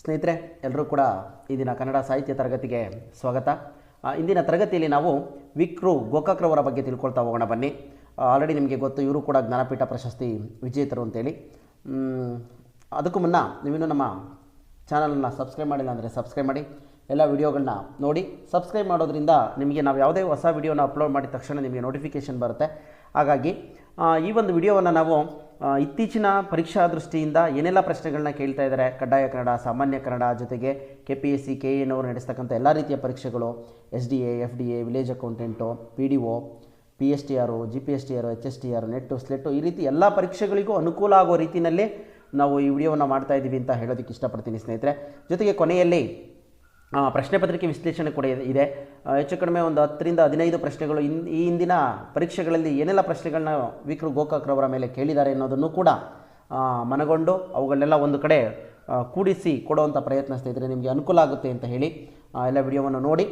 ಸ್ನೇಹಿತರೆ ಎಲ್ಲರೂ ಕೂಡ ಈ ದಿನ ಕನ್ನಡ ಸಾಹಿತ್ಯ ತರಗತಿಗೆ ಸ್ವಾಗತ. ಇಂದಿನ ತರಗತಿಯಲ್ಲಿ ನಾವು ವಿಕ್ರು ಗೋಕಾಕ್ರವರ ಬಗ್ಗೆ ತಿಳ್ಕೊಳ್ತಾ ಹೋಗೋಣ ಬನ್ನಿ. ಆಲ್ರೆಡಿ ನಿಮಗೆ ಗೊತ್ತು, ಇವರು ಕೂಡ ಜ್ಞಾನಪೀಠ ಪ್ರಶಸ್ತಿ ವಿಜೇತರು ಅಂತೇಳಿ. ಅದಕ್ಕೂ ಮುನ್ನ ನೀವಿನ್ನೂ ನಮ್ಮ ಚಾನಲನ್ನು ಸಬ್ಸ್ಕ್ರೈಬ್ ಮಾಡಿಲ್ಲ ಅಂದರೆ ಸಬ್ಸ್ಕ್ರೈಬ್ ಮಾಡಿ, ಎಲ್ಲ ವಿಡಿಯೋಗಳನ್ನ ನೋಡಿ. ಸಬ್ಸ್ಕ್ರೈಬ್ ಮಾಡೋದ್ರಿಂದ ನಿಮಗೆ ನಾವು ಯಾವುದೇ ಹೊಸ ವಿಡಿಯೋನ ಅಪ್ಲೋಡ್ ಮಾಡಿದ ತಕ್ಷಣ ನಿಮಗೆ ನೋಟಿಫಿಕೇಷನ್ ಬರುತ್ತೆ. ಹಾಗಾಗಿ ಈ ಒಂದು ವಿಡಿಯೋವನ್ನು ನಾವು ಇತ್ತೀಚಿನ ಪರೀಕ್ಷಾ ದೃಷ್ಟಿಯಿಂದ ಏನೆಲ್ಲ ಪ್ರಶ್ನೆಗಳನ್ನ ಕೇಳ್ತಾ ಇದ್ದಾರೆ? ಕಡ್ಡಾಯ ಕನ್ನಡ, ಸಾಮಾನ್ಯ ಕನ್ನಡ ಜೊತೆಗೆ K P S C K ಎನವರು ನಡೆಸ್ತಕ್ಕಂಥ ಎಲ್ಲ ರೀತಿಯ ಪರೀಕ್ಷೆಗಳು S D A F D A village accountant, P D O, P S T R, G P S T R, H S T R, NET, SLET ಈ ರೀತಿ ಎಲ್ಲ ಪರೀಕ್ಷೆಗಳಿಗೂ ಅನುಕೂಲ ಆಗೋ ರೀತಿಯಲ್ಲಿ ನಾವು ಈ ವಿಡಿಯೋವನ್ನು ಮಾಡ್ತಾ ಇದ್ದೀವಿ ಅಂತ ಹೇಳೋದಕ್ಕೆ ಇಷ್ಟಪಡ್ತೀನಿ ಸ್ನೇಹಿತರೆ. ಜೊತೆಗೆ ಕೊನೆಯಲ್ಲಿ ಪ್ರಶ್ನೆ ಪತ್ರಿಕೆ ವಿಶ್ಲೇಷಣೆ ಕೂಡ ಇದೆ- ಹೆಚ್ಚು ಕಡಿಮೆ ಒಂದು ಹತ್ತರಿಂದ ಹದಿನೈದು ಪ್ರಶ್ನೆಗಳು ಇನ್ ಈ ಹಿಂದಿನ ಪರೀಕ್ಷೆಗಳಲ್ಲಿ ಏನೆಲ್ಲ ಪ್ರಶ್ನೆಗಳನ್ನ ವಿಕ್ರು ಗೋಕಾಕ್ರವರ ಮೇಲೆ ಕೇಳಿದ್ದಾರೆ ಅನ್ನೋದನ್ನು ಕೂಡ ಮನಗೊಂಡು ಅವುಗಳನ್ನೆಲ್ಲ ಒಂದು ಕಡೆ ಕೂಡಿಸಿ ಕೊಡುವಂಥ ಪ್ರಯತ್ನ ಸ್ನೇಹಿತರೆ, ನಿಮಗೆ ಅನುಕೂಲ ಆಗುತ್ತೆ ಅಂತ ಹೇಳಿ ಎಲ್ಲ ವಿಡಿಯೋವನ್ನು ನೋಡಿ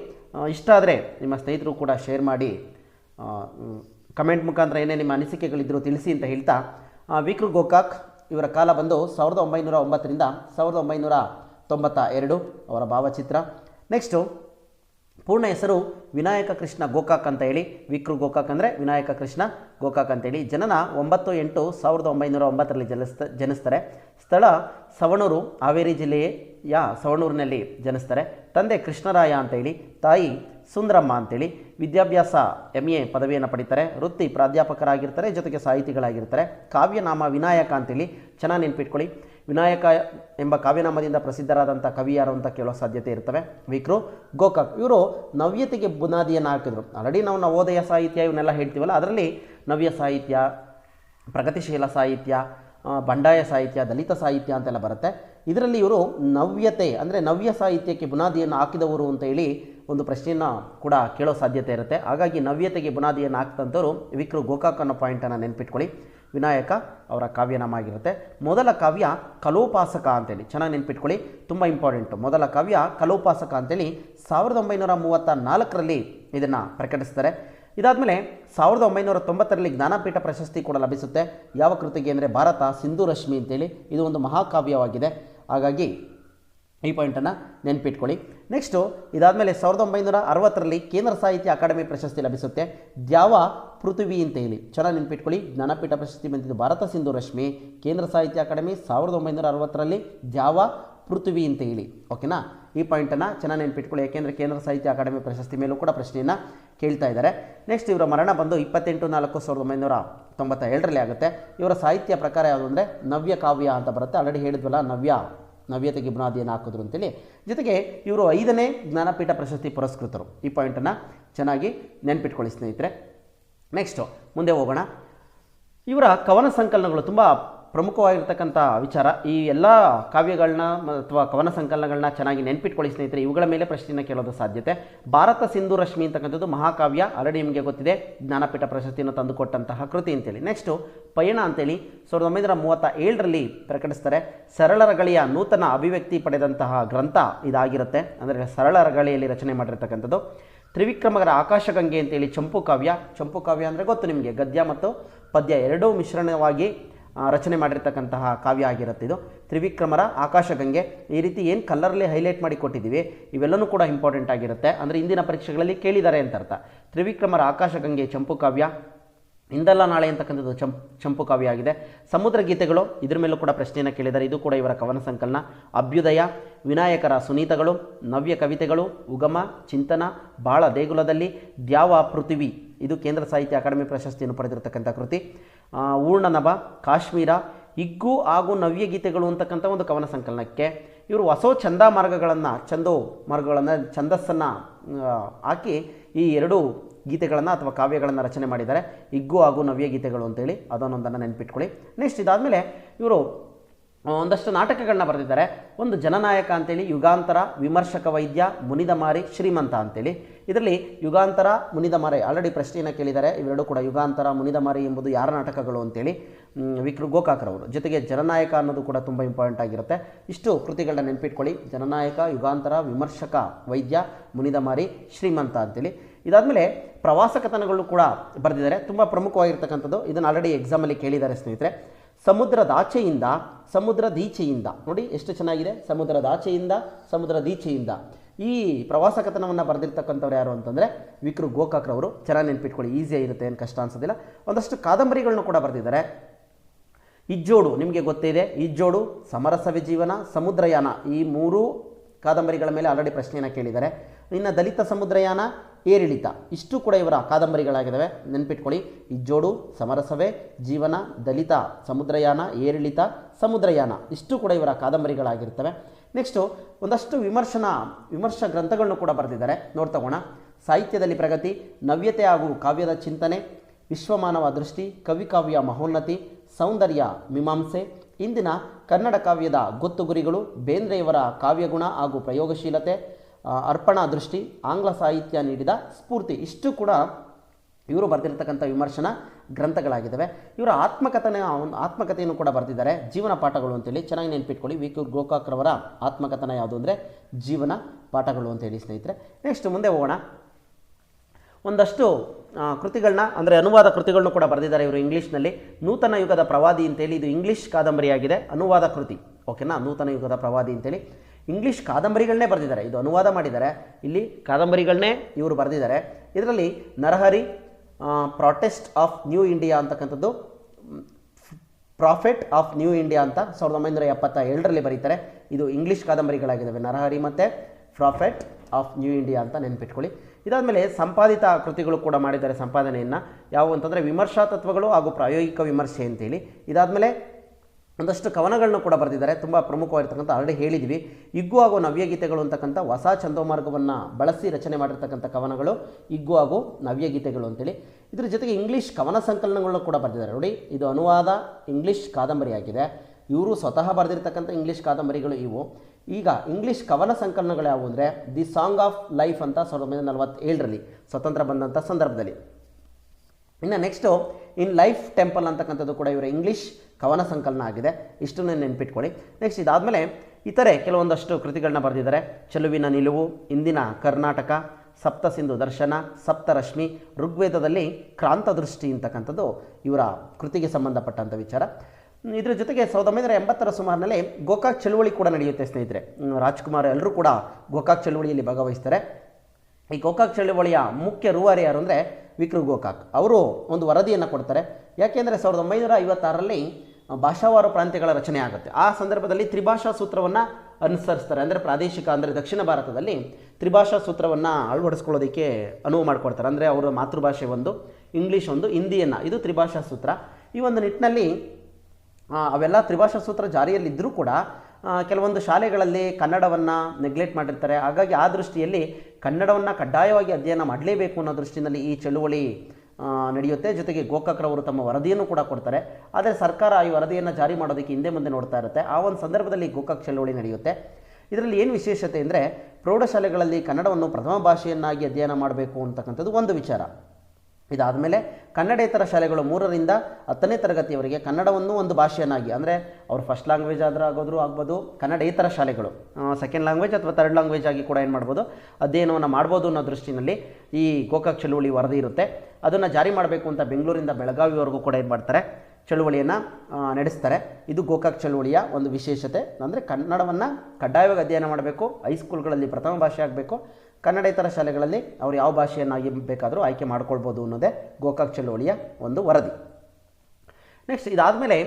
ಇಷ್ಟ ಆದರೆ ನಿಮ್ಮ ಸ್ನೇಹಿತರು ಕೂಡ ಶೇರ್ ಮಾಡಿ ಕಮೆಂಟ್ ಮುಖಾಂತರ ಏನೇ ನಿಮ್ಮ ಅನಿಸಿಕೆಗಳಿದ್ದರೂ ತಿಳಿಸಿ ಅಂತ ಹೇಳ್ತಾ ವಿಕ್ರು ಗೋಕಾಕ್ ಇವರ ಕಾಲ ಬಂದು ಸಾವಿರದ ಒಂಬೈನೂರ ಒಂಬತ್ತರಿಂದ ಸಾವಿರದ ಒಂಬೈನೂರ ತೊಂಬತ್ತ ಎರಡು ಅವರ ಭಾವಚಿತ್ರ. ನೆಕ್ಸ್ಟು ಪೂರ್ಣ ಹೆಸರು ವಿನಾಯಕ ಕೃಷ್ಣ ಗೋಕಾಕ್ ಅಂತ ಹೇಳಿ, ವಿಕ್ರು ಗೋಕಾಕ್ ಅಂದರೆ ವಿನಾಯಕ ಕೃಷ್ಣ ಗೋಕಾಕ್ ಅಂತೇಳಿ ಜನನ ಒಂಬತ್ತು ಎಂಟು ಸಾವಿರದ ಒಂಬೈನೂರ ಒಂಬತ್ತರಲ್ಲಿ ಜನಿಸ್ತ, ಜನಿಸ್ತಾರೆ. ಸ್ಥಳ ಸವಣೂರು, ಹಾವೇರಿ ಜಿಲ್ಲೆಯ ಸವಣೂರಿನಲ್ಲಿ ಜನಿಸ್ತಾರೆ. ತಂದೆ ಕೃಷ್ಣರಾಯ ಅಂತೇಳಿ ತಾಯಿ ಸುಂದರಮ್ಮ ಅಂತೇಳಿ ವಿದ್ಯಾಭ್ಯಾಸ ಎಂ ಎ ಪದವಿಯನ್ನು ಪಡಿತಾರೆ. ವೃತ್ತಿ ಪ್ರಾಧ್ಯಾಪಕರಾಗಿರ್ತಾರೆ, ಜೊತೆಗೆ ಸಾಹಿತಿಗಳಾಗಿರ್ತಾರೆ. ಕಾವ್ಯನಾಮ ವಿನಾಯಕ ಅಂತೇಳಿ ಚೆನ್ನಾಗಿ ನೆನ್ಪಿಟ್ಕೊಳ್ಳಿ. ವಿನಾಯಕ ಎಂಬ ಕಾವ್ಯನಾಮದಿಂದ ಪ್ರಸಿದ್ಧರಾದಂಥ ಕವಿ ಯಾರು ಅಂತ ಕೇಳೋ ಸಾಧ್ಯತೆ ಇರ್ತವೆ. ವಿಕ್ರು, ಗೋಕಾಕ್, ಇವರು ನವ್ಯತೆಗೆ ಬುನಾದಿಯನ್ನು ಹಾಕಿದ್ರು. ಆಲ್ರೆಡಿ ನಾವು ನವೋದಯ ಸಾಹಿತ್ಯ ಇವನ್ನೆಲ್ಲ ಹೇಳ್ತೀವಲ್ಲ, ಅದರಲ್ಲಿ ನವ್ಯ ಸಾಹಿತ್ಯ, ಪ್ರಗತಿಶೀಲ ಸಾಹಿತ್ಯ ಬಂಡಾಯ ಸಾಹಿತ್ಯ, ದಲಿತ ಸಾಹಿತ್ಯ ಅಂತೆಲ್ಲ ಬರುತ್ತೆ. ಇದರಲ್ಲಿ ಇವರು ನವ್ಯತೆ, ಅಂದರೆ ನವ್ಯ ಸಾಹಿತ್ಯಕ್ಕೆ ಬುನಾದಿಯನ್ನು ಹಾಕಿದವರು ಅಂತ ಹೇಳಿ ಒಂದು ಪ್ರಶ್ನೆಯನ್ನು ಕೂಡ ಕೇಳೋ ಸಾಧ್ಯತೆ ಇರುತ್ತೆ. ಹಾಗಾಗಿ ನವ್ಯತೆಗೆ ಬುನಾದಿಯನ್ನು ಹಾಕ್ತಂಥವ್ರು ವಿಕ್ರು ಗೋಕಾಕ್ ಅನ್ನೋ ಪಾಯಿಂಟನ್ನು ನೆನ್ಪಿಟ್ಕೊಳ್ಳಿ. ವಿನಾಯಕ ಅವರ ಕಾವ್ಯನಾಮ ಆಗಿರುತ್ತೆ ಮೊದಲ ಕಾವ್ಯ ಕಲೋಪಾಸಕ ಅಂತೇಳಿ. ಚೆನ್ನಾಗಿ ನೆನ್ಪಿಟ್ಕೊಳ್ಳಿ. ತುಂಬ ಇಂಪಾರ್ಟೆಂಟು ಮೊದಲ ಕಾವ್ಯ ಕಲೋಪಾಸಕ ಅಂತೇಳಿ ಸಾವಿರದ ಒಂಬೈನೂರ ಮೂವತ್ತ ನಾಲ್ಕರಲ್ಲಿ ಇದನ್ನು ಪ್ರಕಟಿಸ್ತಾರೆ. ಇದಾದಮೇಲೆ ಸಾವಿರದ ಒಂಬೈನೂರ ತೊಂಬತ್ತರಲ್ಲಿ ಜ್ಞಾನಪೀಠ ಪ್ರಶಸ್ತಿ ಕೂಡ ಲಭಿಸುತ್ತೆ. ಯಾವ ಕೃತಿಗೆ ಅಂದರೆ ಭಾರತ ಸಿಂಧು ರಶ್ಮಿ ಅಂತೇಳಿ. ಇದು ಒಂದು ಮಹಾಕಾವ್ಯವಾಗಿದೆ. ಹಾಗಾಗಿ ಈ ಪಾಯಿಂಟನ್ನು ನೆನ್ಪಿಟ್ಕೊಳ್ಳಿ. ನೆಕ್ಸ್ಟು ಇದಾದಮೇಲೆ ಸಾವಿರದ ಒಂಬೈನೂರ ಅರವತ್ತರಲ್ಲಿ ಕೇಂದ್ರ ಸಾಹಿತ್ಯ ಅಕಾಡೆಮಿ ಪ್ರಶಸ್ತಿ ಲಭಿಸುತ್ತೆ. ದ್ಯಾವ ಪೃಥ್ವಿ ಅಂತ ಹೇಳಿ. ಚೆನ್ನಾಗಿ ನೆನ್ಪಿಟ್ಕೊಳ್ಳಿ. ಜ್ಞಾನಪೀಠ ಪ್ರಶಸ್ತಿ ಬಂದಿದ್ದು ಭಾರತ ಸಿಂಧು ರಶ್ಮಿ. ಕೇಂದ್ರ ಸಾಹಿತ್ಯ ಅಕಾಡೆಮಿ ಸಾವಿರದ ಒಂಬೈನೂರ ಅರವತ್ತರಲ್ಲಿ ದ್ಯಾವ ಪೃಥ್ವಿ ಅಂತ ಹೇಳಿ. ಓಕೆನಾ ಈ ಪಾಯಿಂಟನ್ನು ಚೆನ್ನಾಗಿ ನೆನ್ಪಿಟ್ಕೊಳ್ಳಿ. ಯಾಕೆಂದರೆ ಕೇಂದ್ರ ಸಾಹಿತ್ಯ ಅಕಾಡೆಮಿ ಪ್ರಶಸ್ತಿ ಮೇಲೂ ಕೂಡ ಪ್ರಶ್ನೆಯನ್ನು ಕೇಳ್ತಾ ಇದ್ದಾರೆ. ನೆಕ್ಸ್ಟ್ ಇವರ ಮರಣ ಬಂದು ಇಪ್ಪತ್ತೆಂಟು ನಾಲ್ಕು ಸಾವಿರದ ಒಂಬೈನೂರ ತೊಂಬತ್ತ ಏಳರಲ್ಲಿ ಆಗುತ್ತೆ. ಇವರ ಸಾಹಿತ್ಯ ಪ್ರಕಾರ ಯಾವುದು ಅಂದರೆ ನವ್ಯ ಕಾವ್ಯ ಅಂತ ಬರುತ್ತೆ. ಆಲ್ರೆಡಿ ಹೇಳಿದ್ವಲ್ಲ, ನವ್ಯ. ನವ್ಯತೆಗೆ ಬುನಾದಿಯನ್ನು ಹಾಕಿದ್ರು ಅಂತೇಳಿ. ಜೊತೆಗೆ ಇವರು ಐದನೇ ಜ್ಞಾನಪೀಠ ಪ್ರಶಸ್ತಿ ಪುರಸ್ಕೃತರು. ಈ ಪಾಯಿಂಟನ್ನು ಚೆನ್ನಾಗಿ ನೆನ್ಪಿಟ್ಕೊಳ್ಳಿ ಸ್ನೇಹಿತರೆ. ನೆಕ್ಸ್ಟು ಮುಂದೆ ಹೋಗೋಣ. ಇವರ ಕವನ ಸಂಕಲನಗಳು ತುಂಬ ಪ್ರಮುಖವಾಗಿರ್ತಕ್ಕಂಥ ವಿಚಾರ. ಈ ಎಲ್ಲ ಕಾವ್ಯಗಳನ್ನ ಅಥವಾ ಕವನ ಸಂಕಲನಗಳನ್ನ ಚೆನ್ನಾಗಿ ನೆನ್ಪಿಟ್ಕೊಳ್ಳಿ ಸ್ನೇಹಿತರೆ. ಇವುಗಳ ಮೇಲೆ ಪ್ರಶ್ನೆಯನ್ನು ಕೇಳೋದು ಸಾಧ್ಯತೆ. ಭಾರತ ಸಿಂಧು ರಶ್ಮಿ ಅಂತಕ್ಕಂಥದ್ದು ಮಹಾಕಾವ್ಯ. ಆಲ್ರೆಡಿ ನಿಮಗೆ ಗೊತ್ತಿದೆ. ಜ್ಞಾನಪೀಠ ಪ್ರಶಸ್ತಿಯನ್ನು ತಂದುಕೊಟ್ಟಂತಹ ಕೃತಿ ಅಂತೇಳಿ. ನೆಕ್ಸ್ಟು ಪಯಣ ಅಂತೇಳಿ ಸಾವಿರದ ಒಂಬೈನೂರ ಮೂವತ್ತ ಏಳರಲ್ಲಿ ಪ್ರಕಟಿಸ್ತಾರೆ ಸರಳರಗಳಿಯ ನೂತನ ಅಭಿವ್ಯಕ್ತಿ ಪಡೆದಂತಹ ಗ್ರಂಥ ಇದಾಗಿರುತ್ತೆ. ಅಂದರೆ ಸರಳರಗಳಿಯಲ್ಲಿ ರಚನೆ ಮಾಡಿರ್ತಕ್ಕಂಥದ್ದು. ತ್ರಿವಿಕ್ರಮಗರ ಆಕಾಶಗಂಗೆ ಅಂತೇಳಿ ಚಂಪು ಕಾವ್ಯ ಚಂಪು ಕಾವ್ಯ ಅಂದರೆ ಗೊತ್ತು ನಿಮಗೆ. ಗದ್ಯ ಮತ್ತು ಪದ್ಯ ಎರಡೂ ಮಿಶ್ರಣವಾಗಿ ರಚನೆ ಮಾಡಿರ್ತಕ್ಕಂತಹ ಕಾವ್ಯ ಆಗಿರುತ್ತೆ ಇದು. ತ್ರಿವಿಕ್ರಮರ ಆಕಾಶಗಂಗೆ, ಈ ರೀತಿ ಏನು ಕಲ್ಲರಲ್ಲಿ ಹೈಲೈಟ್ ಮಾಡಿ ಕೊಟ್ಟಿದ್ದೀವಿ, ಇವೆಲ್ಲನೂ ಕೂಡ ಇಂಪಾರ್ಟೆಂಟ್ ಆಗಿರುತ್ತೆ. ಅಂದರೆ ಇಂದಿನ ಪರೀಕ್ಷೆಗಳಲ್ಲಿ ಕೇಳಿದ್ದಾರೆ ಅಂತ ಅರ್ಥ. ತ್ರಿವಿಕ್ರಮರ ಆಕಾಶಗಂಗೆ ಚಂಪು ಕಾವ್ಯ, ಇಂದಲ್ಲ ನಾಳೆ ಅಂತಕ್ಕಂಥದ್ದು ಚಂಪ್ ಚಂಪು ಕಾವ್ಯ ಆಗಿದೆ. ಸಮುದ್ರ ಗೀತೆಗಳು, ಇದ್ರ ಮೇಲೂ ಕೂಡ ಪ್ರಶ್ನೆಯನ್ನು ಕೇಳಿದ್ದಾರೆ ಇದು ಕೂಡ ಇವರ ಕವನ ಸಂಕಲನ. ಅಭ್ಯುದಯ, ವಿನಾಯಕರ ಸುನೀತಗಳು, ನವ್ಯ ಕವಿತೆಗಳು, ಉಗಮ, ಚಿಂತನ, ಬಾಳ ದೇಗುಲದಲ್ಲಿ ದ್ಯಾವ ಪೃಥ್ವಿ. ಇದು ಕೇಂದ್ರ ಸಾಹಿತ್ಯ ಅಕಾಡೆಮಿ ಪ್ರಶಸ್ತಿಯನ್ನು ಪಡೆದಿರತಕ್ಕಂಥ ಕೃತಿ. ಊರ್ಣನಭ, ಕಾಶ್ಮೀರ, ಇಗ್ಗು ಹಾಗೂ ನವ್ಯ ಗೀತೆಗಳು ಅಂತಕ್ಕಂಥ ಒಂದು ಕವನ ಸಂಕಲನಕ್ಕೆ ಇವರು ಹೊಸ ಚಂದ ಮಾರ್ಗಗಳನ್ನು ಚಂದೋ ಮಾರ್ಗಗಳನ್ನು, ಛಂದಸ್ಸನ್ನು ಹಾಕಿ ಈ ಎರಡು ಗೀತೆಗಳನ್ನು ಅಥವಾ ಕಾವ್ಯಗಳನ್ನು ರಚನೆ ಮಾಡಿದ್ದಾರೆ. ಇಗ್ಗು ಹಾಗೂ ನವ್ಯ ಗೀತೆಗಳು ಅಂತೇಳಿ ಅದನ್ನೊಂದನ್ನು ನೆನಪಿಟ್ಕೊಳ್ಳಿ. ನೆಕ್ಸ್ಟ್ ಇದಾದಮೇಲೆ ಇವರು ಒಂದಷ್ಟು ನಾಟಕಗಳನ್ನ ಬರೆದಿದ್ದಾರೆ. ಒಂದು ಜನನಾಯಕ ಅಂತೇಳಿ, ಯುಗಾಂತರ, ವಿಮರ್ಶಕ ವೈದ್ಯ, ಮುನಿದಮಾರಿ, ಶ್ರೀಮಂತ ಅಂತೇಳಿ. ಇದರಲ್ಲಿ ಯುಗಾಂತರ ಮುನಿದ ಮಾರಿ ಆಲ್ರೆಡಿ ಪ್ರಶ್ನೆಯನ್ನು ಕೇಳಿದ್ದಾರೆ. ಇವೆರಡು ಕೂಡ ಯುಗಾಂತರ, ಮುನಿದಮಾರಿ ಎಂಬುದು ಯಾರ ನಾಟಕಗಳು ಅಂತೇಳಿ. ವಿಕೃ ಗೋಕಾಕ್ರವರು ಜೊತೆಗೆ ಜನನಾಯಕ ಅನ್ನೋದು ಕೂಡ ತುಂಬ ಇಂಪಾರ್ಟೆಂಟ್ ಆಗಿರುತ್ತೆ. ಇಷ್ಟು ಕೃತಿಗಳನ್ನ ನೆನಪಿಟ್ಕೊಳ್ಳಿ. ಜನನಾಯಕ, ಯುಗಾಂತರ, ವಿಮರ್ಶಕ, ವೈದ್ಯ, ಮುನಿದಮಾರಿ, ಶ್ರೀಮಂತ ಅಂತೇಳಿ. ಇದಾದಮೇಲೆ ಪ್ರವಾಸ ಕಥನಗಳು ಕೂಡ ಬರೆದಿದ್ದಾರೆ. ತುಂಬ ಪ್ರಮುಖವಾಗಿರ್ತಕ್ಕಂಥದ್ದು. ಇದನ್ನು ಆಲ್ರೆಡಿ ಎಕ್ಸಾಮಲ್ಲಿ ಕೇಳಿದ್ದಾರೆ ಸ್ನೇಹಿತರೆ. ಸಮುದ್ರದಾಚೆಯಿಂದ, ಸಮುದ್ರದೀಚೆಯಿಂದ. ನೋಡಿ ಎಷ್ಟು ಚೆನ್ನಾಗಿದೆ. ಸಮುದ್ರದಾಚೆಯಿಂದ, ಸಮುದ್ರದೀಚೆಯಿಂದ. ಈ ಪ್ರವಾಸ ಕಥನವನ್ನು ಬರೆದಿರ್ತಕ್ಕಂಥವ್ರು ಯಾರು ಅಂತಂದರೆ ವಿಕ್ರು ಗೋಕಾಕ್ರವರು. ಚೆನ್ನಾಗಿ ನೆನ್ಪಿಟ್ಕೊಳ್ಳಿ ಈಸಿಯಾಗಿರುತ್ತೆ ಏನು ಕಷ್ಟ ಅನಿಸೋದಿಲ್ಲ. ಒಂದಷ್ಟು ಕಾದಂಬರಿಗಳನ್ನು ಕೂಡ ಬರೆದಿದ್ದಾರೆ. ಇಜ್ಜೋಡು, ನಿಮಗೆ ಗೊತ್ತಿದೆ, ಇಜ್ಜೋಡು, ಸಮರಸವಿ ಜೀವನ, ಸಮುದ್ರಯಾನ. ಈ ಮೂರೂ ಕಾದಂಬರಿಗಳ ಮೇಲೆ ಆಲ್ರೆಡಿ ಪ್ರಶ್ನೆಯನ್ನು ಕೇಳಿದ್ದಾರೆ. ಇನ್ನು ದಲಿತ ಸಮುದ್ರಯಾನ ಏರಿಳಿತ. ಇಷ್ಟು ಕೂಡ ಇವರ ಕಾದಂಬರಿಗಳಾಗಿದ್ದಾವೆ. ನೆನ್ಪಿಟ್ಕೊಳ್ಳಿ. ಇಜ್ಜೋಡು, ಸಮರಸವೇ, ಜೀವನ, ದಲಿತ, ಸಮುದ್ರಯಾನ, ಏರಿಳಿತ, ಸಮುದ್ರಯಾನ. ಇಷ್ಟು ಕೂಡ ಇವರ ಕಾದಂಬರಿಗಳಾಗಿರ್ತವೆ. ನೆಕ್ಸ್ಟು ಒಂದಷ್ಟು ವಿಮರ್ಶನ, ವಿಮರ್ಶ ಗ್ರಂಥಗಳನ್ನು ಕೂಡ ಬರೆದಿದ್ದಾರೆ. ನೋಡ್ತಗೋಣ ಸಾಹಿತ್ಯದಲ್ಲಿ ಪ್ರಗತಿ, ನವ್ಯತೆ ಹಾಗೂ ಕಾವ್ಯದ ಚಿಂತನೆ, ವಿಶ್ವಮಾನವ ದೃಷ್ಟಿ ಕವಿಕಾವ್ಯ ಮಹೋನ್ನತಿ, ಸೌಂದರ್ಯ ಮೀಮಾಂಸೆ, ಇಂದಿನ ಕನ್ನಡ ಕಾವ್ಯದ ಗೊತ್ತು ಗುರಿಗಳು, ಬೇಂದ್ರೆಯವರ ಕಾವ್ಯಗುಣ ಹಾಗೂ ಪ್ರಯೋಗಶೀಲತೆ ಅರ್ಪಣಾ ದೃಷ್ಟಿ, ಆಂಗ್ಲ ಸಾಹಿತ್ಯ ನೀಡಿದ ಸ್ಫೂರ್ತಿ. ಇಷ್ಟು ಕೂಡ ಇವರು ಬರೆದಿರತಕ್ಕಂಥ ವಿಮರ್ಶನ ಗ್ರಂಥಗಳಾಗಿದ್ದಾವೆ. ಇವರ ಆತ್ಮಕಥನ ಒಂದು ಆತ್ಮಕಥೆಯನ್ನು ಕೂಡ ಬರೆದಿದ್ದಾರೆ. ಜೀವನ ಪಾಠಗಳು ಅಂತೇಳಿ ಚೆನ್ನಾಗಿ ನೆನ್ಪಿಟ್ಕೊಳ್ಳಿ. ವಿ. ಕು. ಗೋಕಾಕ್ರವರ ಆತ್ಮಕಥನ ಯಾವುದು ಅಂದರೆ ಜೀವನ ಪಾಠಗಳು ಅಂತೇಳಿ ಸ್ನೇಹಿತರೆ. ನೆಕ್ಸ್ಟ್ ಮುಂದೆ ಹೋಗೋಣ. ಒಂದಷ್ಟು ಕೃತಿಗಳನ್ನ, ಅಂದರೆ ಅನುವಾದ ಕೃತಿಗಳನ್ನು ಕೂಡ ಬರೆದಿದ್ದಾರೆ ಇವರು ಇಂಗ್ಲೀಷ್ನಲ್ಲಿ. ನೂತನ ಯುಗದ ಪ್ರವಾದಿ ಅಂತೇಳಿ ಇದು ಇಂಗ್ಲೀಷ್ ಕಾದಂಬರಿಯಾಗಿದೆ. ಅನುವಾದ ಕೃತಿ. ಓಕೆನಾ ನೂತನ ಯುಗದ ಪ್ರವಾದಿ ಅಂತೇಳಿ. ಇಂಗ್ಲೀಷ್ ಕಾದಂಬರಿಗಳನ್ನೇ ಬರೆದಿದ್ದಾರೆ. ಇದು ಅನುವಾದ ಮಾಡಿದ್ದಾರೆ. ಇಲ್ಲಿ ಕಾದಂಬರಿಗಳನ್ನೇ ಇವರು ಬರೆದಿದ್ದಾರೆ. ಇದರಲ್ಲಿ Narahari protest of new India ಅಂತಕ್ಕಂಥದ್ದು ಪ್ರಾಫಿಟ್ ಆಫ್ ನ್ಯೂ ಇಂಡಿಯಾ ಅಂತ ಸಾವಿರದ ಒಂಬೈನೂರ ಎಪ್ಪತ್ತ ಏಳರಲ್ಲಿ ಬರೀತಾರೆ. ಇದು ಇಂಗ್ಲೀಷ್ ಕಾದಂಬರಿಗಳಾಗಿದ್ದಾವೆ. ನರಹರಿ ಮತ್ತು ಪ್ರಾಫಿಟ್ ಆಫ್ ನ್ಯೂ ಇಂಡಿಯಾ ಅಂತ ನೆನ್ಪಿಟ್ಕೊಳ್ಳಿ. ಇದಾದಮೇಲೆ ಸಂಪಾದಿತ ಕೃತಿಗಳು ಕೂಡ ಮಾಡಿದ್ದಾರೆ ಸಂಪಾದನೆಯನ್ನು. ಯಾವುವು ಅಂತಂದರೆ ವಿಮರ್ಶಾ ತತ್ವಗಳು ಹಾಗೂ ಪ್ರಾಯೋಗಿಕ ವಿಮರ್ಶೆ ಅಂತೇಳಿ. ಇದಾದಮೇಲೆ ಒಂದಷ್ಟು ಕವನಗಳನ್ನು ಕೂಡ ಬರೆದಿದ್ದಾರೆ. ತುಂಬ ಪ್ರಮುಖವಾಗಿರ್ತಕ್ಕಂಥ ಆಲ್ರೆಡಿ ಹೇಳಿದ್ವಿ. ಇಗ್ಗು ಹಾಗೂ ನವ್ಯಗೀತೆಗಳು ಅಂತಕ್ಕಂಥ ಹೊಸ ಚಂದೋಮಾರ್ಗವನ್ನು ಬಳಸಿ ರಚನೆ ಮಾಡಿರ್ತಕ್ಕಂಥ ಕವನಗಳು, ಇಗ್ಗು ಹಾಗೂ ನವ್ಯಗೀತೆಗಳು ಅಂತೇಳಿ. ಇದ್ರ ಜೊತೆಗೆ ಇಂಗ್ಲೀಷ್ ಕವನ ಸಂಕಲನಗಳನ್ನು ಕೂಡ ಬರೆದಿದ್ದಾರೆ. ನೋಡಿ, ಇದು ಅನುವಾದ ಇಂಗ್ಲೀಷ್ ಕಾದಂಬರಿಯಾಗಿದೆ ಇವರು ಸ್ವತಃ ಬರೆದಿರ್ತಕ್ಕಂಥ ಇಂಗ್ಲೀಷ್ ಕಾದಂಬರಿಗಳು ಇವು. ಈಗ ಇಂಗ್ಲೀಷ್ ಕವನ ಸಂಕಲನಗಳು ಯಾವುವು ಅಂದರೆ ದಿ ಸಾಂಗ್ ಆಫ್ ಲೈಫ್ ಅಂತ ಸಾವಿರದ ಒಂಬೈನೂರ ನಲವತ್ತೇಳರಲ್ಲಿ ಸ್ವತಂತ್ರ ಬಂದಂಥ ಸಂದರ್ಭದಲ್ಲಿ. ಇನ್ನು ನೆಕ್ಸ್ಟು ಇನ್ ಲೈಫ್ ಟೆಂಪಲ್ ಅಂತಕ್ಕಂಥದ್ದು ಕೂಡ ಇವರ ಇಂಗ್ಲೀಷ್ ಕವನ ಸಂಕಲನ ಆಗಿದೆ. ಇಷ್ಟನ್ನು ನೆನ್ಪಿಟ್ಕೊಳ್ಳಿ. ನೆಕ್ಸ್ಟ್ ಇದಾದಮೇಲೆ ಇತರೆ ಕೆಲವೊಂದಷ್ಟು ಕೃತಿಗಳನ್ನ ಬರೆದಿದ್ದಾರೆ. ಚೆಲುವಿನ ನಿಲುವು, ಇಂದಿನ ಕರ್ನಾಟಕ, ಸಪ್ತ ಸಿಂಧು ದರ್ಶನ ಸಪ್ತರಶ್ಮಿ ಋಗ್ವೇದದಲ್ಲಿ ಕ್ರಾಂತದೃಷ್ಟಿ ಅಂತಕ್ಕಂಥದ್ದು ಇವರ ಕೃತಿಗೆ ಸಂಬಂಧಪಟ್ಟಂಥ ವಿಚಾರ. ಇದರ ಜೊತೆಗೆ ಸಾವಿರದ ಒಂಬೈನೂರ ಎಂಬತ್ತರ ಸುಮಾರಿನಲ್ಲಿ ಗೋಕಾಕ್ ಚಳುವಳಿ ಕೂಡ ನಡೆಯುತ್ತೆ ಸ್ನೇಹಿತರೆ. ರಾಜ್ಕುಮಾರ್ ಎಲ್ಲರೂ ಕೂಡ ಗೋಕಾಕ್ ಚಳುವಳಿಯಲ್ಲಿ ಭಾಗವಹಿಸ್ತಾರೆ. ಈ ಗೋಕಾಕ್ ಚಳುವಳಿಯ ಮುಖ್ಯ ರೂವಾರಿ ಯಾರು ಅಂದರೆ ವಿಕ್ರು ಗೋಕಾಕ್. ಅವರು ಒಂದು ವರದಿಯನ್ನು ಕೊಡ್ತಾರೆ. ಯಾಕೆಂದರೆ ಸಾವಿರದ ಒಂಬೈನೂರ ಐವತ್ತಾರರಲ್ಲಿ ಭಾಷಾವಾರು ಪ್ರಾಂತ್ಯಗಳ ರಚನೆ ಆಗುತ್ತೆ. ಆ ಸಂದರ್ಭದಲ್ಲಿ ತ್ರಿಭಾಷಾ ಸೂತ್ರವನ್ನು ಅನುಸರಿಸ್ತಾರೆ. ಅಂದರೆ ಪ್ರಾದೇಶಿಕ, ಅಂದರೆ ದಕ್ಷಿಣ ಭಾರತದಲ್ಲಿ ತ್ರಿಭಾಷಾ ಸೂತ್ರವನ್ನು ಅಳವಡಿಸ್ಕೊಳ್ಳೋದಕ್ಕೆ ಅನುವು ಮಾಡಿಕೊಡ್ತಾರೆ. ಅಂದರೆ ಅವರ ಮಾತೃಭಾಷೆ ಒಂದು, ಇಂಗ್ಲೀಷ್ ಒಂದು, ಹಿಂದಿಯನ್ನು. ಇದು ತ್ರಿಭಾಷಾ ಸೂತ್ರ. ಈ ಒಂದು ನಿಟ್ಟಿನಲ್ಲಿ ಅವೆಲ್ಲ ತ್ರಿಭಾಷಾ ಸೂತ್ರ ಜಾರಿಯಲ್ಲಿದ್ದರೂ ಕೂಡ ಕೆಲವೊಂದು ಶಾಲೆಗಳಲ್ಲಿ ಕನ್ನಡವನ್ನು ನೆಗ್ಲೆಕ್ಟ್ ಮಾಡಿರ್ತಾರೆ. ಹಾಗಾಗಿ ಆ ದೃಷ್ಟಿಯಲ್ಲಿ ಕನ್ನಡವನ್ನು ಕಡ್ಡಾಯವಾಗಿ ಅಧ್ಯಯನ ಮಾಡಲೇಬೇಕು ಅನ್ನೋ ದೃಷ್ಟಿನಲ್ಲಿ ಈ ಚಳುವಳಿ ನಡೆಯುತ್ತೆ. ಜೊತೆಗೆ ಗೋಕಾಕ್ರವರು ತಮ್ಮ ವರದಿಯನ್ನು ಕೂಡ ಕೊಡ್ತಾರೆ. ಆದರೆ ಸರ್ಕಾರ ಈ ವರದಿಯನ್ನು ಜಾರಿ ಮಾಡೋದಕ್ಕೆ ಹಿಂದೆ ಮುಂದೆ ನೋಡ್ತಾ ಇರುತ್ತೆ. ಆ ಒಂದು ಸಂದರ್ಭದಲ್ಲಿ ಗೋಕಾಕ್ ಚಳುವಳಿ ನಡೆಯುತ್ತೆ. ಇದರಲ್ಲಿ ಏನು ವಿಶೇಷತೆ ಅಂದರೆ ಪ್ರೌಢಶಾಲೆಗಳಲ್ಲಿ ಕನ್ನಡವನ್ನು ಪ್ರಥಮ ಭಾಷೆಯನ್ನಾಗಿ ಅಧ್ಯಯನ ಮಾಡಬೇಕು ಅಂತಕ್ಕಂಥದ್ದು ಒಂದು ವಿಚಾರ. ಇದಾದಮೇಲೆ ಕನ್ನಡೇತರ ಶಾಲೆಗಳು ಮೂರರಿಂದ ಹತ್ತನೇ ತರಗತಿಯವರೆಗೆ ಕನ್ನಡವನ್ನು ಒಂದು ಭಾಷೆಯನ್ನಾಗಿ, ಅಂದರೆ ಅವ್ರು ಫಸ್ಟ್ ಲ್ಯಾಂಗ್ವೇಜ್ ಆದರೂ ಆಗೋದ್ರು ಆಗ್ಬೋದು, ಕನ್ನಡೇತರ ಶಾಲೆಗಳು ಸೆಕೆಂಡ್ ಲ್ಯಾಂಗ್ವೇಜ್ ಅಥವಾ ಥರ್ಡ್ ಲ್ಯಾಂಗ್ವೇಜ್ ಆಗಿ ಕೂಡ ಏನು ಮಾಡ್ಬೋದು, ಅಧ್ಯಯನವನ್ನು ಮಾಡ್ಬೋದು ಅನ್ನೋ ದೃಷ್ಟಿನಲ್ಲಿ ಈ ಗೋಕಾಕ್ ಚಳುವಳಿ ವರದಿ ಇರುತ್ತೆ. ಅದನ್ನು ಜಾರಿ ಮಾಡಬೇಕು ಅಂತ ಬೆಂಗಳೂರಿಂದ ಬೆಳಗಾವಿವರೆಗೂ ಕೂಡ ಏನು ಮಾಡ್ತಾರೆ, ಚಳುವಳಿಯನ್ನು ನಡೆಸ್ತಾರೆ. ಇದು ಗೋಕಾಕ್ ಚಳುವಳಿಯ ಒಂದು ವಿಶೇಷತೆ. ಅಂದರೆ ಕನ್ನಡವನ್ನು ಕಡ್ಡಾಯವಾಗಿ ಅಧ್ಯಯನ ಮಾಡಬೇಕು ಹೈಸ್ಕೂಲ್ಗಳಲ್ಲಿ ಪ್ರಥಮ ಭಾಷೆ ಆಗಬೇಕು ಕನ್ನಡೇತರ ಶಾಲೆಗಳಲ್ಲಿ ಅವ್ರು ಯಾವ ಭಾಷೆಯನ್ನಾಗಿ ಬೇಕಾದರೂ ಆಯ್ಕೆ ಮಾಡ್ಕೊಳ್ಬೋದು ಅನ್ನೋದೇ ಗೋಕಾಕ್ ಚಳುವಳಿಯ ಒಂದು ವರದಿ. ನೆಕ್ಸ್ಟ್ ಇದಾದಮೇಲೆ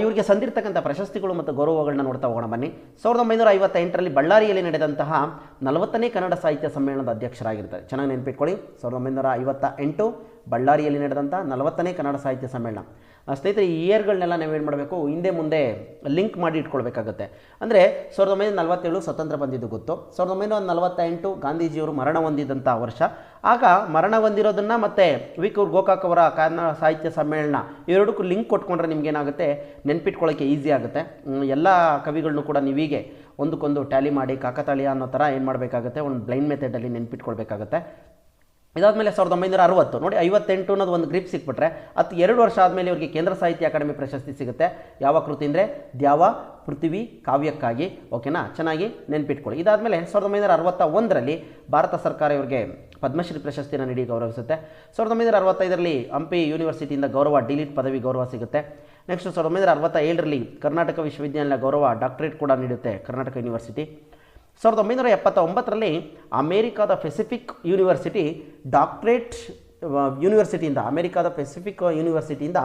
ಇವರಿಗೆ ಸಂದಿರ್ತಕ್ಕಂಥ ಪ್ರಶಸ್ತಿಗಳು ಮತ್ತು ಗೌರವಗಳನ್ನ ನೋಡ್ತಾ ಹೋಗೋಣ ಬನ್ನಿ. ಸಾವಿರದ ಒಂಬೈನೂರ ಐವತ್ತೆಂಟರಲ್ಲಿ ಬಳ್ಳಾರಿಯಲ್ಲಿ ನಡೆದಂತಹ ನಲವತ್ತನೇ ಕನ್ನಡ ಸಾಹಿತ್ಯ ಸಮ್ಮೇಳನದ ಅಧ್ಯಕ್ಷರಾಗಿರ್ತಾರೆ. ಚೆನ್ನಾಗಿ ನೆನಪಿಟ್ಕೊಳ್ಳಿ. ಸಾವಿರದ ಒಂಬೈನೂರ ಐವತ್ತ ಎಂಟು ಬಳ್ಳಾರಿಯಲ್ಲಿ ನಡೆದಂಥ ನಲವತ್ತನೇ ಕನ್ನಡ ಸಾಹಿತ್ಯ ಸಮ್ಮೇಳನ. ಸ್ನೇಹಿತರೆ, ಈ ಇಯರ್ಗಳನ್ನೆಲ್ಲ ನಾವೇನು ಮಾಡಬೇಕು? ಹಿಂದೆ ಮುಂದೆ ಲಿಂಕ್ ಮಾಡಿ ಇಟ್ಕೊಳ್ಬೇಕಾಗತ್ತೆ. ಅಂದರೆ ಸಾವಿರದ ಒಂಬೈನೂರ ನಲವತ್ತೇಳು ಸ್ವತಂತ್ರ ಬಂದಿದ್ದು ಗೊತ್ತು. ಸಾವಿರದ ಒಂಬೈನೂರ ನಲವತ್ತೆಂಟು ಗಾಂಧೀಜಿಯವರು ಮರಣ ಹೊಂದಿದಂಥ ವರ್ಷ. ಆಗ ಮರಣ ಹೊಂದಿರೋದನ್ನು ಮತ್ತು ವಿ ಗೋಕಾಕ್ ಅವರ ಕನ್ನಡ ಸಾಹಿತ್ಯ ಸಮ್ಮೇಳನ ಇವೆರಡಕ್ಕೂ ಲಿಂಕ್ ಕೊಟ್ಕೊಂಡ್ರೆ ನಿಮಗೇನಾಗುತ್ತೆ ನೆನ್ಪಿಟ್ಕೊಳ್ಳೋಕ್ಕೆ ಈಸಿ ಆಗುತ್ತೆ. ಎಲ್ಲ ಕವಿಗಳನ್ನು ಕೂಡ ನೀವೀಗೆ ಒಂದಕ್ಕೊಂದು ಟ್ಯಾಲಿ ಮಾಡಿ ಕಾಕತಾಳೀಯ ಅನ್ನೋ ಥರ ಏನು ಮಾಡಬೇಕಾಗುತ್ತೆ? ಒಂದು ಬ್ಲೈಂಡ್ ಮೆಥಡಲ್ಲಿ ನೆನ್ಪಿಟ್ಕೊಳ್ಬೇಕಾಗತ್ತೆ. ಇದಾದಮೇಲೆ ಸಾವಿರದ ಒಂಬೈನೂರ ಅರವತ್ತು. ನೋಡಿ, ಐವತ್ತೆಂಟು ಅನ್ನೋದು ಒಂದು ಗ್ರಿಪ್ ಸಿಕ್ಬಿಟ್ರೆ ಹತ್ತು, ಎರಡು ವರ್ಷ ಆದಮೇಲೆ ಇವರಿಗೆ ಕೇಂದ್ರ ಸಾಹಿತ್ಯ ಅಕಾಡೆಮಿ ಪ್ರಶಸ್ತಿ ಸಿಗುತ್ತೆ. ಯಾವ ಕೃತಿ ಅಂದರೆ ದ್ಯಾವ ಪೃಥ್ವಿ ಕಾವ್ಯಕ್ಕಾಗಿ. ಓಕೆನಾ? ಚೆನ್ನಾಗಿ ನೆನ್ಪಿಟ್ಕೊಳ್ಳಿ. ಇದಾದಮೇಲೆ ಸಾವಿರದ ಒಂಬೈನೂರ ಅರವತ್ತ ಒಂದರಲ್ಲಿ ಭಾರತ ಸರ್ಕಾರ ಇವರಿಗೆ ಪದ್ಮಶ್ರೀ ಪ್ರಶಸ್ತಿಯನ್ನು ನೀಡಿ ಗೌರವಿಸುತ್ತೆ. ಸಾವಿರದ ಒಂಬೈನೂರ ಅರವತ್ತೈದರಲ್ಲಿ ಹಂಪಿ ಯೂನಿವರ್ಸಿಟಿಯಿಂದ ಗೌರವ, ಡಿಲೀಟ್ ಪದವಿ ಗೌರವ ಸಿಗುತ್ತೆ. ನೆಕ್ಸ್ಟ್ ಸಾವಿರದ ಒಂಬೈನೂರ ಅರವತ್ತ ಏಳರಲ್ಲಿ ಕರ್ನಾಟಕ ವಿಶ್ವವಿದ್ಯಾನಿಲಯ ಗೌರವ ಡಾಕ್ಟರೇಟ್ ಕೂಡ ನೀಡುತ್ತೆ ಕರ್ನಾಟಕ ಯೂನಿವರ್ಸಿಟಿ. ಸಾವಿರದ ಒಂಬೈನೂರ ಎಪ್ಪತ್ತ ಒಂಬತ್ತರಲ್ಲಿ ಅಮೇರಿಕಾದ ಪೆಸಿಫಿಕ್ ಯೂನಿವರ್ಸಿಟಿ ಡಾಕ್ಟ್ರೇಟ್ ಯೂನಿವರ್ಸಿಟಿಯಿಂದ, ಅಮೆರಿಕಾದ ಪೆಸಿಫಿಕ್ ಯೂನಿವರ್ಸಿಟಿಯಿಂದ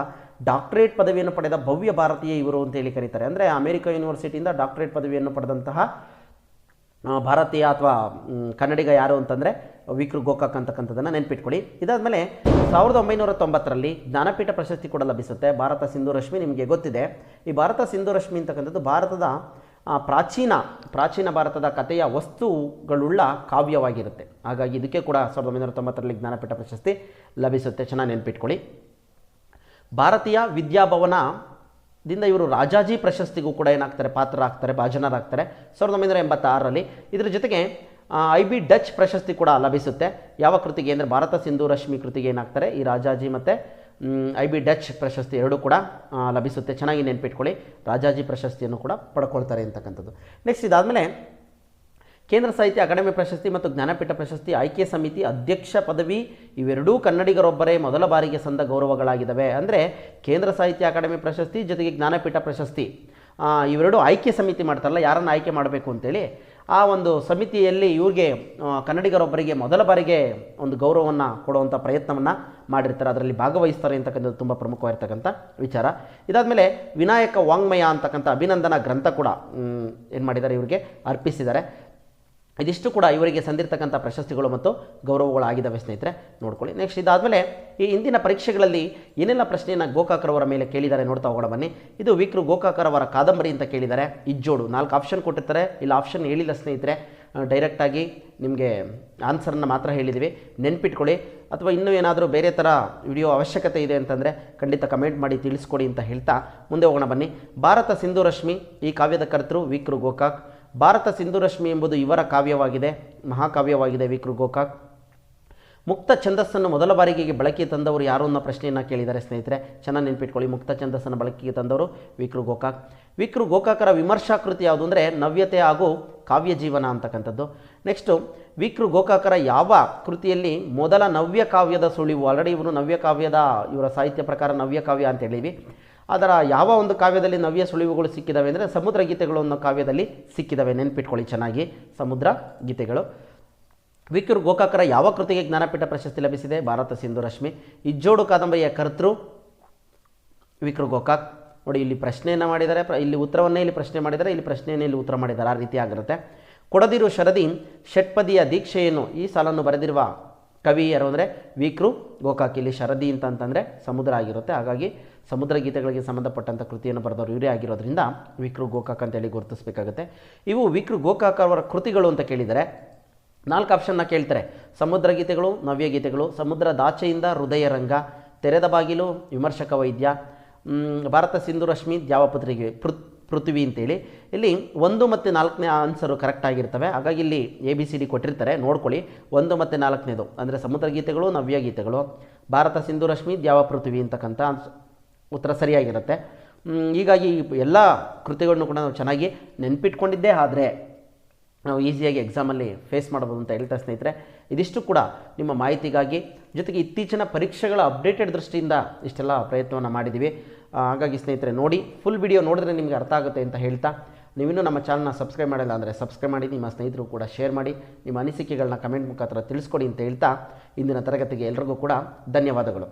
ಡಾಕ್ಟ್ರೇಟ್ ಪದವಿಯನ್ನು ಪಡೆದ ಭವ್ಯ ಭಾರತೀಯ ಇವರು ಅಂತೇಳಿ ಕರೀತಾರೆ. ಅಂದರೆ ಅಮೆರಿಕ ಯೂನಿವರ್ಸಿಟಿಯಿಂದ ಡಾಕ್ಟ್ರೇಟ್ ಪದವಿಯನ್ನು ಪಡೆದಂತಹ ಭಾರತೀಯ ಅಥವಾ ಕನ್ನಡಿಗ ಯಾರು ಅಂತಂದರೆ ವಿಕ್ರು ಗೋಕಾಕ್ ಅಂತಕ್ಕಂಥದ್ದನ್ನು ನೆನ್ಪಿಟ್ಕೊಳ್ಳಿ. ಇದಾದಮೇಲೆ ಸಾವಿರದ ಒಂಬೈನೂರ ತೊಂಬತ್ತರಲ್ಲಿ ಜ್ಞಾನಪೀಠ ಪ್ರಶಸ್ತಿ ಕೂಡ ಲಭಿಸುತ್ತೆ. ಭಾರತ ಸಿಂಧು ರಶ್ಮಿ ನಿಮಗೆ ಗೊತ್ತಿದೆ. ಈ ಭಾರತ ಸಿಂಧು ರಶ್ಮಿ ಅಂತಕ್ಕಂಥದ್ದು ಭಾರತದ ಪ್ರಾಚೀನ ಪ್ರಾಚೀನ ಭಾರತದ ಕಥೆಯ ವಸ್ತುಗಳುಳ್ಳ ಕಾವ್ಯವಾಗಿರುತ್ತೆ. ಹಾಗಾಗಿ ಇದಕ್ಕೆ ಕೂಡ ಸಾವಿರದ ಒಂಬೈನೂರ ತೊಂಬತ್ತರಲ್ಲಿ ಜ್ಞಾನಪೀಠ ಪ್ರಶಸ್ತಿ ಲಭಿಸುತ್ತೆ. ಚೆನ್ನಾಗಿ ನೆನ್ಪಿಟ್ಕೊಳ್ಳಿ. ಭಾರತೀಯ ವಿದ್ಯಾಭವನದಿಂದ ಇವರು ರಾಜಾಜಿ ಪ್ರಶಸ್ತಿಗೂ ಕೂಡ ಏನಾಗ್ತಾರೆ? ಪಾತ್ರರಾಗ್ತಾರೆ, ಭಾಜನರಾಗ್ತಾರೆ. ಸಾವಿರದ ಒಂಬೈನೂರ ಎಂಬತ್ತಾರರಲ್ಲಿ ಇದರ ಜೊತೆಗೆ ಐ ಬಿ ಡಚ್ ಪ್ರಶಸ್ತಿ ಕೂಡ ಲಭಿಸುತ್ತೆ. ಯಾವ ಕೃತಿಗೆ? ಅಂದರೆ ಭಾರತ ಸಿಂಧು ರಶ್ಮಿ ಕೃತಿಗೆ ಏನಾಗ್ತಾರೆ? ಈ ರಾಜಾಜಿ ಮತ್ತು ಐ ಬಿ ಡಚ್ ಪ್ರಶಸ್ತಿ ಎರಡೂ ಕೂಡ ಲಭಿಸುತ್ತೆ. ಚೆನ್ನಾಗಿ ನೆನಪಿಟ್ಕೊಳ್ಳಿ. ರಾಜಾಜಿ ಪ್ರಶಸ್ತಿಯನ್ನು ಕೂಡ ಪಡ್ಕೊಳ್ತಾರೆ ಅಂತಕ್ಕಂಥದ್ದು. ನೆಕ್ಸ್ಟ್ ಇದಾದಮೇಲೆ, ಕೇಂದ್ರ ಸಾಹಿತ್ಯ ಅಕಾಡೆಮಿ ಪ್ರಶಸ್ತಿ ಮತ್ತು ಜ್ಞಾನಪೀಠ ಪ್ರಶಸ್ತಿ ಆಯ್ಕೆ ಸಮಿತಿ ಅಧ್ಯಕ್ಷ ಪದವಿ ಇವೆರಡೂ ಕನ್ನಡಿಗರೊಬ್ಬರೇ ಮೊದಲ ಬಾರಿಗೆ ಸಂದ ಗೌರವಗಳಾಗಿದ್ದಾವೆ. ಅಂದರೆ ಕೇಂದ್ರ ಸಾಹಿತ್ಯ ಅಕಾಡೆಮಿ ಪ್ರಶಸ್ತಿ ಜೊತೆಗೆ ಜ್ಞಾನಪೀಠ ಪ್ರಶಸ್ತಿ ಇವೆರಡು ಆಯ್ಕೆ ಸಮಿತಿ ಮಾಡ್ತಾರಲ್ಲ, ಯಾರನ್ನು ಆಯ್ಕೆ ಮಾಡಬೇಕು ಅಂತೇಳಿ ಆ ಒಂದು ಸಮಿತಿಯಲ್ಲಿ ಇವ್ರಿಗೆ ಕನ್ನಡಿಗರೊಬ್ಬರಿಗೆ ಮೊದಲ ಬಾರಿಗೆ ಒಂದು ಗೌರವವನ್ನು ಕೊಡುವಂಥ ಪ್ರಯತ್ನವನ್ನು ಮಾಡಿರ್ತಾರೆ. ಅದರಲ್ಲಿ ಭಾಗವಹಿಸ್ತಾರೆ ಅಂತಕ್ಕಂಥದ್ದು ತುಂಬ ಪ್ರಮುಖವಾಗಿರ್ತಕ್ಕಂಥ ವಿಚಾರ. ಇದಾದಮೇಲೆ ವಿನಾಯಕ ವಾಂಗ್ಮಯ ಅಂತಕ್ಕಂಥ ಅಭಿನಂದನಾ ಗ್ರಂಥ ಕೂಡ ಏನು ಮಾಡಿದ್ದಾರೆ ಇವರಿಗೆ ಅರ್ಪಿಸಿದ್ದಾರೆ. ಇದಿಷ್ಟು ಕೂಡ ಇವರಿಗೆ ಸಂದಿರ್ತಕ್ಕಂಥ ಪ್ರಶಸ್ತಿಗಳು ಮತ್ತು ಗೌರವಗಳು ಆಗಿದ್ದಾವೆ ಸ್ನೇಹಿತರೆ, ನೋಡ್ಕೊಳ್ಳಿ. ನೆಕ್ಸ್ಟ್ ಇದಾದಮೇಲೆ ಈ ಇಂದಿನ ಪರೀಕ್ಷೆಗಳಲ್ಲಿ ಏನೆಲ್ಲ ಪ್ರಶ್ನೆಯನ್ನು ಗೋಕಾಕರವರ ಮೇಲೆ ಕೇಳಿದ್ದಾರೆ ನೋಡ್ತಾ ಹೋಗೋಣ ಬನ್ನಿ. ಇದು ವಿಕ್ರು ಗೋಕಾಕರವರ ಕಾದಂಬರಿ ಅಂತ ಕೇಳಿದ್ದಾರೆ. ಇಜ್ಜೋಡು ನಾಲ್ಕು ಆಪ್ಷನ್ ಕೊಟ್ಟಿರ್ತಾರೆ. ಇಲ್ಲಿ ಆಪ್ಷನ್ ಹೇಳಿಲ್ಲ ಸ್ನೇಹಿತರೆ. ಡೈರೆಕ್ಟಾಗಿ ನಿಮಗೆ ಆನ್ಸರನ್ನು ಮಾತ್ರ ಹೇಳಿದ್ದೀವಿ ನೆನ್ಪಿಟ್ಕೊಳ್ಳಿ. ಅಥವಾ ಇನ್ನೂ ಏನಾದರೂ ಬೇರೆ ಥರ ವಿಡಿಯೋ ಅವಶ್ಯಕತೆ ಇದೆ ಅಂತಂದರೆ ಖಂಡಿತ ಕಮೆಂಟ್ ಮಾಡಿ ತಿಳಿಸ್ಕೊಡಿ ಅಂತ ಹೇಳ್ತಾ ಮುಂದೆ ಹೋಗೋಣ ಬನ್ನಿ. ಭಾರತ ಸಿಂಧು ರಶ್ಮಿ ಈ ಕಾವ್ಯದ ಕರ್ತೃ ವಿಕ್ರು ಗೋಕಾಕ್. ಭಾರತ ಸಿಂಧುರಶ್ಮಿ ಎಂಬುದು ಇವರ ಕಾವ್ಯವಾಗಿದೆ, ಮಹಾಕಾವ್ಯವಾಗಿದೆ ವಿಕೃ ಗೋಕಾಕ್. ಮುಕ್ತ ಛಂದಸ್ಸನ್ನು ಮೊದಲ ಬಾರಿಗೆ ಬಳಕೆ ತಂದವರು ಯಾರು ಅನ್ನೋ ಪ್ರಶ್ನೆಯನ್ನು ಕೇಳಿದ್ದಾರೆ ಸ್ನೇಹಿತರೆ, ಚೆನ್ನಾಗಿ ನೆನ್ಪಿಟ್ಕೊಳ್ಳಿ. ಮುಕ್ತ ಛಂದಸ್ಸನ್ನು ಬಳಕೆಗೆ ತಂದವರು ವಿಕೃ ಗೋಕಾಕ್. ವಿಕೃ ಗೋಕಾಕರ ವಿಮರ್ಶಾ ಕೃತಿ ಯಾವುದು ಅಂದರೆ ನವ್ಯತೆ ಹಾಗೂ ಕಾವ್ಯ ಜೀವನ ಅಂತಕ್ಕಂಥದ್ದು. ನೆಕ್ಸ್ಟು ವಿಕೃ ಗೋಕಾಕರ ಯಾವ ಕೃತಿಯಲ್ಲಿ ಮೊದಲ ನವ್ಯ ಕಾವ್ಯದ ಸುಳಿವು ಆಲ್ರೆಡಿ ಇವರು ನವ್ಯ ಕಾವ್ಯದ ಇವರ ಸಾಹಿತ್ಯ ಪ್ರಕಾರ ನವ್ಯ ಕಾವ್ಯ ಅಂತ ಹೇಳಿವಿ ಅದರ ಯಾವ ಒಂದು ಕಾವ್ಯದಲ್ಲಿ ನವ್ಯ ಸುಳಿವುಗಳು ಸಿಕ್ಕಿದಾವೆ ಅಂದರೆ ಸಮುದ್ರ ಗೀತೆಗಳು ಅನ್ನೋ ಕಾವ್ಯದಲ್ಲಿ ಸಿಕ್ಕಿದಾವೆ. ನೆನ್ಪಿಟ್ಕೊಳ್ಳಿ ಚೆನ್ನಾಗಿ. ಸಮುದ್ರ ಗೀತೆಗಳು. ವಿಕ್ರು ಗೋಕಾಕರ ಯಾವ ಕೃತಿಗೆ ಜ್ಞಾನಪೀಠ ಪ್ರಶಸ್ತಿ ಲಭಿಸಿದೆ? ಭಾರತ ಸಿಂಧು ರಶ್ಮಿ. ಇಜ್ಜೋಡು ಕಾದಂಬರಿಯ ಕರ್ತೃ ವಿಕ್ರು ಗೋಕಾಕ್. ನೋಡಿ, ಇಲ್ಲಿ ಪ್ರಶ್ನೆಯನ್ನು ಮಾಡಿದ್ದಾರೆ. ಇಲ್ಲಿ ಉತ್ತರವನ್ನೇ ಇಲ್ಲಿ ಪ್ರಶ್ನೆ ಮಾಡಿದ್ದಾರೆ. ಇಲ್ಲಿ ಪ್ರಶ್ನೆಯನ್ನೇ ಇಲ್ಲಿ ಉತ್ತರ ಮಾಡಿದ್ದಾರೆ. ಆ ರೀತಿ ಆಗಿರುತ್ತೆ. ಕೊಡದಿರು ಶರದಿ ಷಟ್ಪದಿಯ ದೀಕ್ಷೆಯನ್ನು ಈ ಸಾಲನ್ನು ಬರೆದಿರುವ ಕವಿ ಯಾರು ಅಂದರೆ ವಿಕ್ರು ಗೋಕಾಕ್. ಇಲ್ಲಿ ಶರದಿ ಅಂತ ಅಂತಂದರೆ ಸಮುದ್ರ ಆಗಿರುತ್ತೆ. ಹಾಗಾಗಿ ಸಮುದ್ರ ಗೀತೆಗಳಿಗೆ ಸಂಬಂಧಪಟ್ಟಂಥ ಕೃತಿಯನ್ನು ಬರೆದವರು ಇವರೇ ಆಗಿರೋದ್ರಿಂದ ವಿಕ್ರು ಗೋಕಾಕ್ ಅಂತೇಳಿ ಗುರುತಿಸಬೇಕಾಗುತ್ತೆ. ಇವು ವಿಕ್ರು ಗೋಕಾಕ್ ಅವರ ಕೃತಿಗಳು ಅಂತ ಕೇಳಿದರೆ, ನಾಲ್ಕು ಆಪ್ಷನ್ನ ಕೇಳ್ತಾರೆ. ಸಮುದ್ರ ಗೀತೆಗಳು ನವ್ಯ ಗೀತೆಗಳು ಸಮುದ್ರ ದಾಚೆಯಿಂದ ಹೃದಯ ರಂಗ, ತೆರೆದ ಬಾಗಿಲು, ವಿಮರ್ಶಕ ವೈದ್ಯ ಭಾರತ ಸಿಂಧು ರಶ್ಮಿ ದ್ಯಾವ ಪತ್ರಿಕೆ ಪೃಥ್ ಪೃಥ್ವಿ ಅಂತೇಳಿ. ಇಲ್ಲಿ ಒಂದು ಮತ್ತು ನಾಲ್ಕನೇ ಆನ್ಸರು ಕರೆಕ್ಟ್ ಆಗಿರ್ತವೆ. ಹಾಗಾಗಿ ಇಲ್ಲಿ ಎ, ಬಿ, ಸಿ, ಡಿ ಕೊಟ್ಟಿರ್ತಾರೆ. ನೋಡ್ಕೊಳ್ಳಿ. ಒಂದು ಮತ್ತು ನಾಲ್ಕನೇದು. ಅಂದರೆ ಸಮುದ್ರ ಗೀತೆಗಳು ನವ್ಯ ಗೀತೆಗಳು ಭಾರತ ಸಿಂಧು ರಶ್ಮಿ ದ್ಯಾವ ಪೃಥ್ವಿ ಅಂತಕ್ಕಂಥ ಉತ್ತರ ಸರಿಯಾಗಿರುತ್ತೆ. ಹೀಗಾಗಿ ಎಲ್ಲ ಕೃತಿಗಳನ್ನು ಕೂಡ ನಾವು ಚೆನ್ನಾಗಿ ನೆನಪಿಟ್ಕೊಂಡಿದ್ದೇ ಆದರೆ ನಾವು ಈಸಿಯಾಗಿ ಎಕ್ಸಾಮಲ್ಲಿ ಫೇಸ್ ಮಾಡ್ಬೋದು ಅಂತ ಹೇಳ್ತಾ ಸ್ನೇಹಿತರೆ, ಇದಿಷ್ಟು ಕೂಡ ನಿಮ್ಮ ಮಾಹಿತಿಗಾಗಿ. ಜೊತೆಗೆ ಇತ್ತೀಚಿನ ಪರೀಕ್ಷೆಗಳ ಅಪ್ಡೇಟೆಡ್ ದೃಷ್ಟಿಯಿಂದ ಇಷ್ಟೆಲ್ಲ ಪ್ರಯತ್ನವನ್ನು ಮಾಡಿದ್ದೀವಿ ಹಾಗಾಗಿ ಸ್ನೇಹಿತರೆ, ನೋಡಿ ಫುಲ್ ವಿಡಿಯೋ ನೋಡಿದ್ರೆ ನಿಮಗೆ ಅರ್ಥ ಆಗುತ್ತೆ ಅಂತ ಹೇಳ್ತಾ. ನೀವಿನ್ನೂ ನಮ್ಮ ಚಾನಲ್ನ ಸಬ್ಸ್ಕ್ರೈಬ್ ಮಾಡಿಲ್ಲ ಅಂದರೆ ಸಬ್ಸ್ಕ್ರೈಬ್ ಮಾಡಿ, ನಿಮ್ಮ ಸ್ನೇಹಿತರು ಕೂಡ ಶೇರ್ ಮಾಡಿ, ನಿಮ್ಮ ಅನಿಸಿಕೆಗಳನ್ನ ಕಮೆಂಟ್ ಮುಖಾಂತರ ತಿಳಿಸ್ಕೊಡಿ ಅಂತ ಹೇಳ್ತಾ ಇಂದಿನ ತರಗತಿಗೆ ಎಲ್ರಿಗೂ ಕೂಡ ಧನ್ಯವಾದಗಳು.